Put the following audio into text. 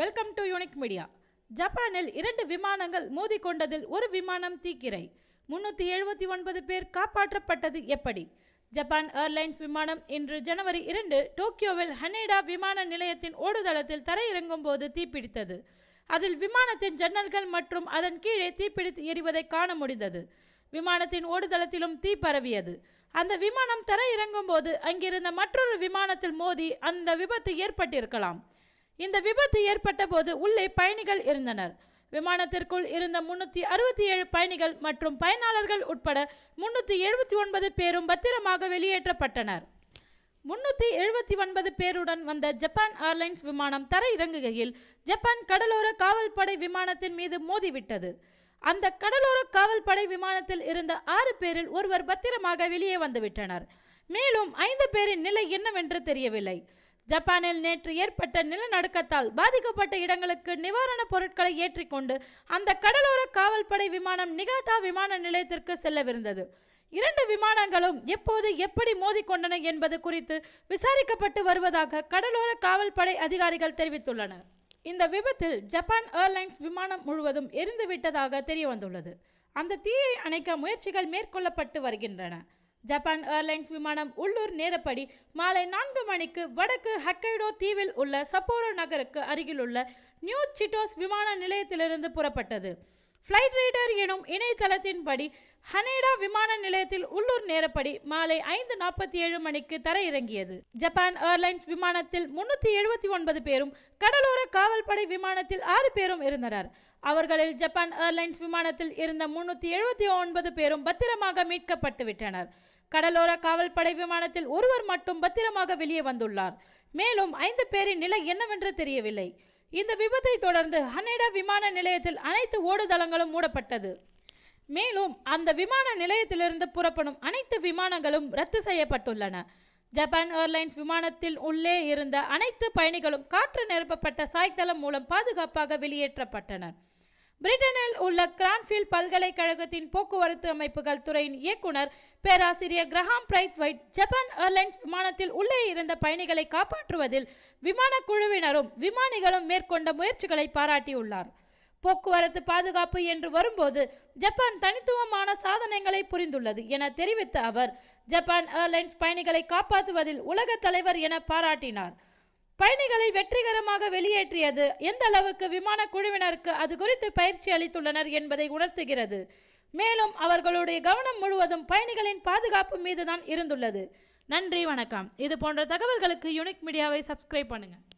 Welcome to unique media ஜப்பானில் இரண்டு விமானங்கள் மோதிக்கொண்டதில் ஒரு விமானம் தீக்கிரை. முன்னூற்றி எழுபத்தி ஒன்பது பேர் காப்பாற்றப்பட்டது எப்படி? ஜப்பான் ஏர்லைன்ஸ் விமானம் இன்று ஜனவரி இரண்டு டோக்கியோவில் ஹனேடா விமான நிலையத்தின் ஓடுதளத்தில் தரையிறங்கும் போது தீப்பிடித்தது. அதில் விமானத்தின் ஜன்னல்கள் மற்றும் அதன் கீழே தீப்பிடித்து எரிவதை காண முடிந்தது. விமானத்தின் ஓடுதளத்திலும் தீ பரவியது. அந்த விமானம் தரையிறங்கும் போது அங்கிருந்த மற்றொரு விமானத்தில் மோதி அந்த விபத்து ஏற்பட்டிருக்கலாம். இந்த விபத்து ஏற்பட்ட போது உள்ளே பயணிகள் இருந்தனர். விமானத்திற்குள் இருந்த முன்னூற்றி அறுபத்தி ஏழு பயணிகள் மற்றும் பயனாளர்கள் உட்பட முன்னூற்றி எழுபத்தி ஒன்பது பேரும் பத்திரமாக வெளியேற்றப்பட்டனர். முன்னூற்றி எழுபத்தி ஒன்பது பேருடன் வந்த ஜப்பான் ஏர்லைன்ஸ் விமானம் தரையிறங்குகையில் ஜப்பான் கடலோர காவல்படை விமானத்தின் மீது மோதிவிட்டது. அந்த கடலோர காவல்படை விமானத்தில் இருந்த ஆறு பேரில் ஒருவர் பத்திரமாக வெளியே வந்துவிட்டனர். மேலும் ஐந்து பேரின் நிலை என்னவென்று தெரியவில்லை. ஜப்பானில் நேற்று ஏற்பட்ட நிலநடுக்கத்தால் பாதிக்கப்பட்ட இடங்களுக்கு நிவாரணப் பொருட்களை ஏற்றிக்கொண்டு அந்த கடலோர காவல்படை விமானம் நிகாட்டா விமான நிலையத்திற்கு செல்லவிருந்தது. இரண்டு விமானங்களும் எப்போது எப்படி மோதிக்கொண்டன என்பது குறித்து விசாரிக்கப்பட்டு வருவதாக கடலோர காவல்படை அதிகாரிகள் தெரிவித்துள்ளனர். இந்த விபத்தில் ஜப்பான் ஏர்லைன்ஸ் விமானம் முழுவதும் எரிந்துவிட்டதாக தெரியவந்துள்ளது. அந்த தீயை அணைக்க முயற்சிகள் மேற்கொள்ளப்பட்டு வருகின்றன. ஜப்பான் ஏர்லைன்ஸ் விமானம் உள்ளூர் நேரப்படி மாலை நான்கு மணிக்கு வடக்கு ஹக்கைடோ தீவில் உள்ள சப்போரோ நகருக்கு அருகிலுள்ள நியூ சிட்டோஸ் விமான நிலையத்திலிருந்து புறப்பட்டது. ஃப்ளைட் ரீடர் எனும் இணையதளத்தின்படி ஹனேடா விமான நிலையத்தில் உள்ளூர் நேரப்படி மாலை ஐந்து நாற்பத்தி ஏழு மணிக்கு தரையிறங்கியது. ஜப்பான் ஏர்லைன்ஸ் விமானத்தில் முன்னூற்றி எழுபத்தி ஒன்பது பேரும் கடலோர காவல்படை விமானத்தில் ஆறு பேரும் இருந்தனர். அவர்களில் ஜப்பான் ஏர்லைன்ஸ் விமானத்தில் இருந்த முன்னூற்றி எழுபத்தி ஒன்பது பேரும் பத்திரமாக மீட்கப்பட்டு விட்டனர். கடலோர காவல்படை விமானத்தில் ஒருவர் மட்டும் பத்திரமாக வெளியே வந்துள்ளார். மேலும் ஐந்து பேரின் நிலை என்னவென்று தெரியவில்லை. இந்த விபத்தை தொடர்ந்து ஹனேடா விமான நிலையத்தில் அனைத்து ஓடுதளங்களும் மூடப்பட்டது. மேலும் அந்த விமான நிலையத்திலிருந்து புறப்படும் அனைத்து விமானங்களும் ரத்து செய்யப்பட்டுள்ளன. ஜப்பான் ஏர்லைன்ஸ் விமானத்தில் உள்ளே இருந்த அனைத்து பயணிகளும் காற்று நிரப்பப்பட்ட சாய்தளம் மூலம் பாதுகாப்பாக வெளியேற்றப்பட்டனர். பிரிட்டனில் உள்ள கிரான்ஃபீல்ட் பல்கலைக்கழகத்தின் போக்குவரத்து அமைப்புகள் துறையின் இயக்குனர் பேராசிரியர் Graham Braithwaite Japan Airlines விமானத்தில் உள்ளே இருந்த பயணிகளை காப்பாற்றுவதில் விமான குழுவினரும் விமானிகளும் மேற்கொண்ட முயற்சிகளை பாராட்டியுள்ளார். போக்குவரத்து பாதுகாப்பு என்று வரும்போது ஜப்பான் தனித்துவமான சாதனைகளை புரிந்துள்ளது என தெரிவித்த அவர் ஜப்பான் ஏர்லைன்ஸ் பயணிகளை காப்பாற்றுவதில் உலக தலைவர் என பாராட்டினார். பயணிகளை வெற்றிகரமாக வெளியேற்றியது. எந்த அளவுக்கு விமான குழுவினருக்கு அது குறித்து பயிற்சி அளித்துள்ளனர் என்பதை உணர்த்துகிறது. மேலும் அவர்களுடைய கவனம் முழுவதும் பயணிகளின் பாதுகாப்பு மீதுதான் இருந்துள்ளது. நன்றி வணக்கம். இது போன்ற தகவல்களுக்கு யூனிக் மீடியாவை சப்ஸ்கிரைப் பண்ணுங்கள்